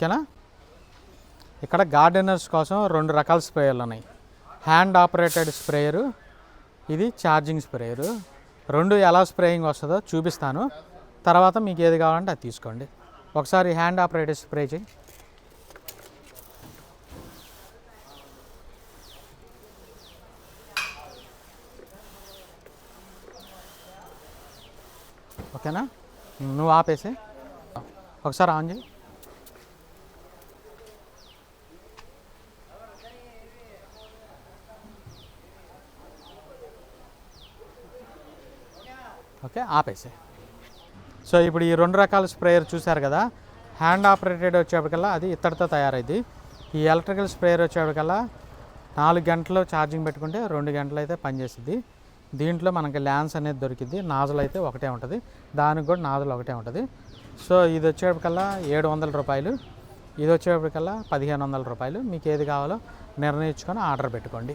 ఓకేనా? ఇక్కడ గార్డెనర్స్ కోసం రెండు రకాల స్ప్రేయర్లు ఉన్నాయి. హ్యాండ్ ఆపరేటెడ్ స్ప్రేయరు ఇది ఛార్జింగ్ స్ప్రేయరు. రెండు ఎలా స్ప్రేయింగ్ వస్తుందో చూపిస్తాను. తర్వాత మీకు ఏది కావాలంటే అది తీసుకోండి. ఒకసారి హ్యాండ్ ఆపరేటెడ్ స్ప్రే చేయి. ఓకేనా? నువ్వు ఆపేసి ఒకసారి ఆన్ చేయి. ఓకే ఆపేసే సో ఇప్పుడు ఈ రెండు రకాల స్ప్రేయర్ చూశారు కదా హ్యాండ్ ఆపరేటెడ్ వచ్చేప్పటికల్లా అది ఇత్తడితో తయారైంది ఈ ఎలక్ట్రికల్ స్ప్రేయర్ వచ్చేప్పటికల్లా నాలుగు గంటలు ఛార్జింగ్ పెట్టుకుంటే రెండు గంటలు అయితే పనిచేస్తుంది దీంట్లో మనకి ల్యాన్స్ అనేది దొరికింది నాజులు అయితే ఒకటే ఉంటుంది. దానికి కూడా నాజులు ఒకటే ఉంటుంది. సో ఇది వచ్చేప్పటికల్లా ఏడు వందల రూపాయలు. ఇది వచ్చేప్పటికల్లా పదిహేను వందల రూపాయలు. మీకు ఏది కావాలో నిర్ణయించుకొని ఆర్డర్ పెట్టుకోండి.